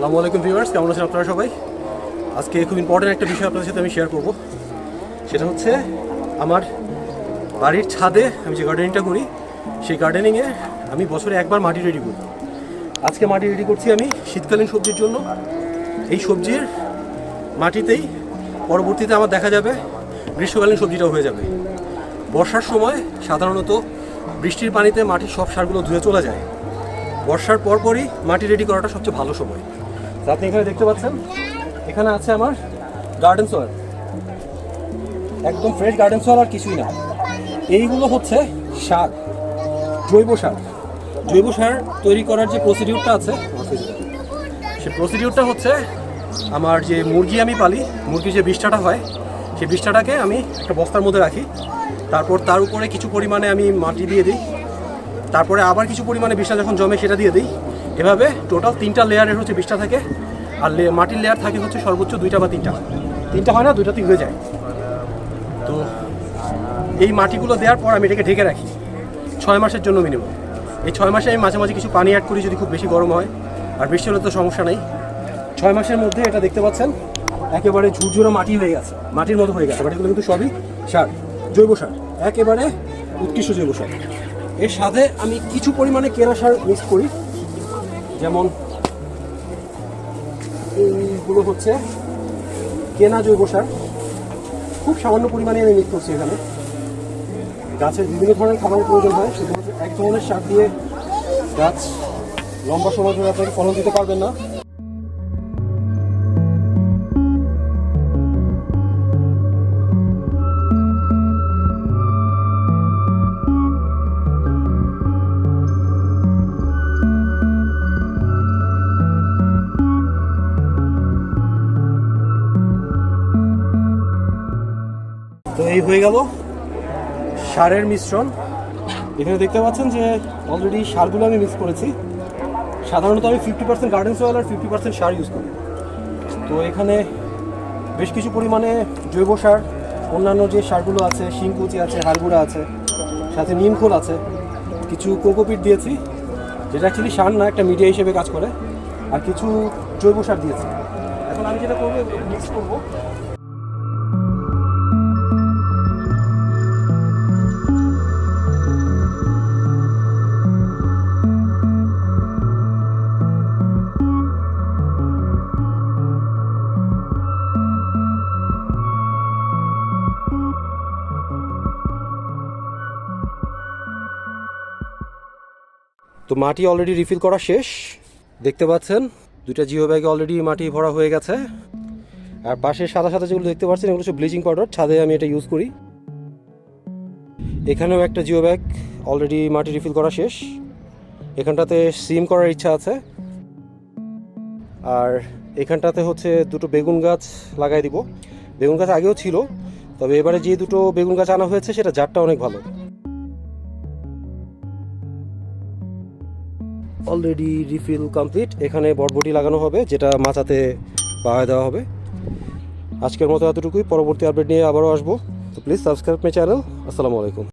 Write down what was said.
আসসালামু আলাইকুম ভিউয়ার্স, কেমন আছেন আপনারা সবাই? আজকে খুব ইম্পর্টেন্ট একটা বিষয় আপনাদের সাথে আমি শেয়ার করব। সেটা হচ্ছে আমার বাড়ির ছাদে আমি যে গার্ডেনিংটা করি, সেই গার্ডেনিংয়ে আমি বছরে একবার মাটি রেডি করি আজকে মাটি রেডি করছি আমি শীতকালীন সবজির জন্য। এই সবজির মাটিতেই পরবর্তীতে আমার দেখা যাবে গ্রীষ্মকালীন সবজিটাও হয়ে যাবে। বর্ষার সময় সাধারণত বৃষ্টির পানিতে মাটির সব সারগুলো ধুয়ে চলে যায়। বর্ষার পরপরই মাটি রেডি করাটা সবচেয়ে ভালো সময়। আপনি এখানে দেখতে পাচ্ছেন? এখানে আছে আমার গার্ডেন সয়েল একদম ফ্রেশ গার্ডেন সয়েল আর কিছুই না। এইগুলো হচ্ছে সার, জৈব সার। জৈব সার তৈরি করার যে প্রসিডিউরটা আছে, সে প্রসিডিউরটা হচ্ছে আমার যে মুরগি আমি পালি, মুরগির যে বিষ্ঠাটা হয় সেই বিষ্ঠাটাকে আমি একটা বস্তার মধ্যে রাখি। তারপর তার উপরে কিছু পরিমাণে আমি মাটি দিয়ে দিই। তারপরে আবার কিছু পরিমাণে বিষ্ঠা যখন জমে সেটা দিয়ে দিই। এভাবে টোটাল তিনটা লেয়ারের হচ্ছে বিষ্ঠা থাকে, আর মাটির লেয়ার থাকে হচ্ছে সর্বোচ্চ দুইটা বা তিনটা। তিনটা হয় না দুইটাতেই হয়ে যায়। তো এই মাটিগুলো দেওয়ার পর আমি এটাকে ঢেকে রাখি, ছয় মাসের জন্য মিনিমাম এই ছয় মাসে আমি মাঝে মাঝে কিছু পানি অ্যাড করি যদি খুব বেশি গরম হয়, আর বৃষ্টি হলে তো সমস্যা নেই। ছয় মাসের মধ্যে এটা দেখতে পাচ্ছেন, একেবারে ঝুরঝুরো মাটি হয়ে গেছে, মাটির মতো হয়ে গেছে। বাট এগুলো কিন্তু সবই সার, জৈব সার, একেবারে উৎকৃষ্ট জৈব সার। এর সাথে আমি কিছু পরিমাণে কেনা সার মিক্স করি। এইগুলো হচ্ছে কেনা জৈব সার। খুব সামান্য পরিমাণে আমি মিক্স করছি এখানে। গাছের বিভিন্ন ধরনের খাবারের প্রয়োজন হয় শুধুমাত্র এক ধরনের সার দিয়ে গাছ লম্বা সময় ধরে আপনাকে ফলন দিতে পারবেন না। তো এই হয়ে গেল সারের মিশ্রণ। এখানে দেখতে পাচ্ছেন যে অলরেডি সারগুলো আমি মিক্স করেছি। সাধারণত আমি ফিফটি পার্সেন্ট গার্ডেন সয়েল আর ফিফটি পার্সেন্ট সার ইউজ করি। তো এখানে বেশ কিছু পরিমাণে জৈব সার, অন্যান্য যে সারগুলো আছে, শিংকুচি আছে, হাড়গুড়া আছে, সাথে নিমখোল আছে, কিছু কোকোপিট দিয়েছি, যেটা অ্যাকচুয়ালি সার না, একটা মিডিয়া হিসেবে কাজ করে, আর কিছু জৈব সার দিয়েছি। এখন আমি যেটা করব মিক্স করব। তো মাটি অলরেডি রিফিল করা শেষ। দেখতে পাচ্ছেন, দুইটা জিও ব্যাগে অলরেডি মাটি ভরা হয়ে গেছে। আর পাশে সাদা সাদা যেগুলো দেখতে পাচ্ছেন, এগুলো হচ্ছে ব্লিচিং পাউডার ছাদে আমি এটা ইউজ করি। এখানেও একটা জিও ব্যাগ অলরেডি মাটি রিফিল করা শেষ। এখানটাতে সিম করার ইচ্ছা আছে। আর এখানটাতে হচ্ছে দুটো বেগুন গাছ লাগাই দিব। বেগুন গাছ আগেও ছিল, তবে এবারে যে দুটো বেগুন গাছ আনা হয়েছে, সেটা জাতটা অনেক ভালো। অলরেডি রিফিল কমপ্লিট এখানে বটবটি লাগানো হবে, যেটা মাচাতে পাওয়া দেওয়া হবে। আজকের মতো এতটুকুই। পরবর্তী আপডেট নিয়ে আবারও আসব। তো প্লিজ সাবস্ক্রাইব মাই চ্যানেল আসসালামু আলাইকুম।